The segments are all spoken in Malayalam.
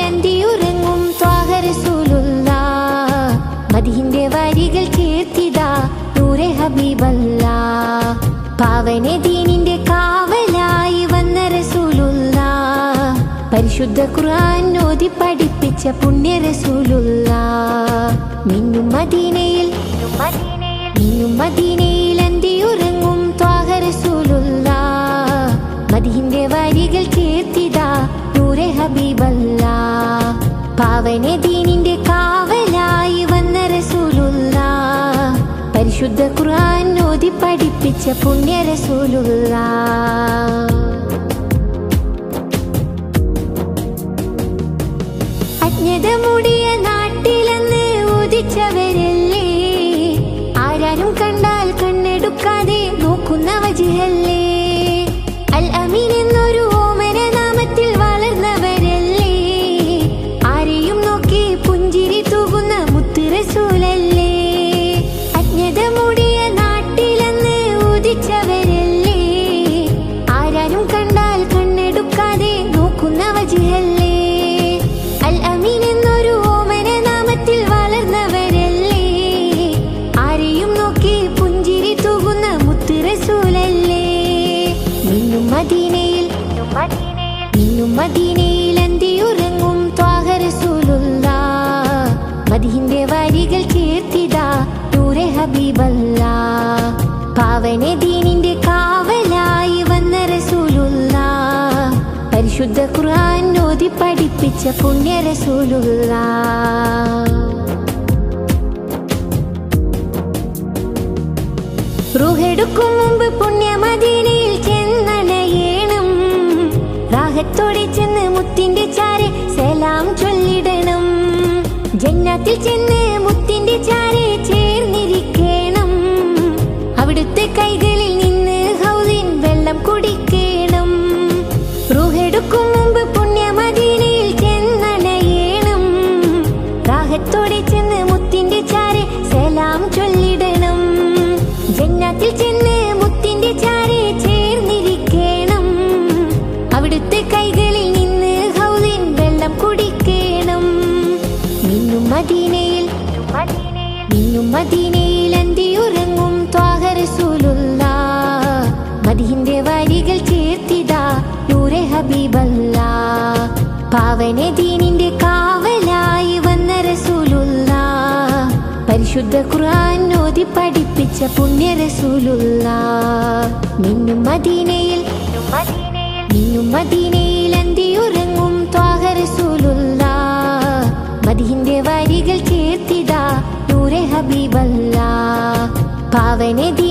അന്തിയുറങ്ങും ത്വാഹരസൂലുള്ള മദീന്റെ വരികൾ കീർത്തിത നൂറെ ഹബീബല്ല. പാവനെ ദീനിന്റെ കാവലായി വന്ന റസൂലുള്ള പരിശുദ്ധ ഖുർആൻ ഓതി പഠിപ്പിച്ച പുണ്യ റസൂലുള്ള മിന്നും മദീനയിൽ മിന്നും മദീനയിൽ അന്തിയുറങ്ങും ത്വാഹരസൂലുള്ള മദിഹിന്റെ വരികൾ കീർത്തിതാ. നൂറെ ഹബീബല്ല. പാവനെ ദീനിന്റെ കാവലായി വന്ന റസൂലുള്ള. പരിശുദ്ധ ഖുർആൻ ഓതി പഠിപ്പിച്ച പുണ്യ റസൂലുള്ള. അജ്ഞത മൂടിയ ഹബീബല്ല പാവനെ ദീനിന്റെ കാവലായി വന്ന റസൂലുള്ള. പരിശുദ്ധ ഖുർആൻ ഓതി പഠിപ്പിച്ച പുണ്യ റസൂലുള്ള. റുഹെടുക്കും മുമ്പ് പുണ്യമദീനയിൽ അവിടുത്തെ കൈകളിൽ നിന്ന് ഹൗലിൻ വെള്ളം കുടിക്കണം. റൂഹെടുക്കും മുമ്പ് പുണ്യമദീനയിൽ ചെന്നണയേണം റാഹത്തോടെ ചെന്ന് മുത്തിന്റെ ചാരെ സലാം ചൊല്ലിടണം. ജന്നത്തിൽ ചെന്ന് മുത്തിന്റെ ചാരെ ചേർന്നിരിക്കണം. അവിടുത്തെ കൈകളിൽ നിന്ന് ഹൗലിൻ വെള്ളം കുടിക്കണം. മിന്നും മദീനയിൽ മിന്നും മദീനയിൽ അന്തിയുറങ്ങും ത്വാഹ റസൂലുള്ള വരികൾ ചേർത്തിതാ നൂറെ ഹബീബല്ല. പാവനെ ദീനിന്റെ കാവലായി വന്ന റസൂലുള്ള പരിശുദ്ധ ഖുർആൻ ഓതി പഠിപ്പിച്ച പുണ്യ റസൂലുള്ള. നിന്നും മദീനയിൽ നിന്നും മദീനയിൽ അന്തിയുറങ്ങും ത്വാഹ റസൂലുള്ള. മദിഹിന്റെ വരികൾ ചേർത്തിതാ നൂറെ ഹബീബല്ല. പാവനെ ദീനിന്റെ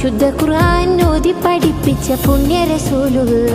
പരിശുദ്ധ ഖുർആൻ ഓതി പഠിപ്പിച്ച പുണ്യ റസൂലുള്ള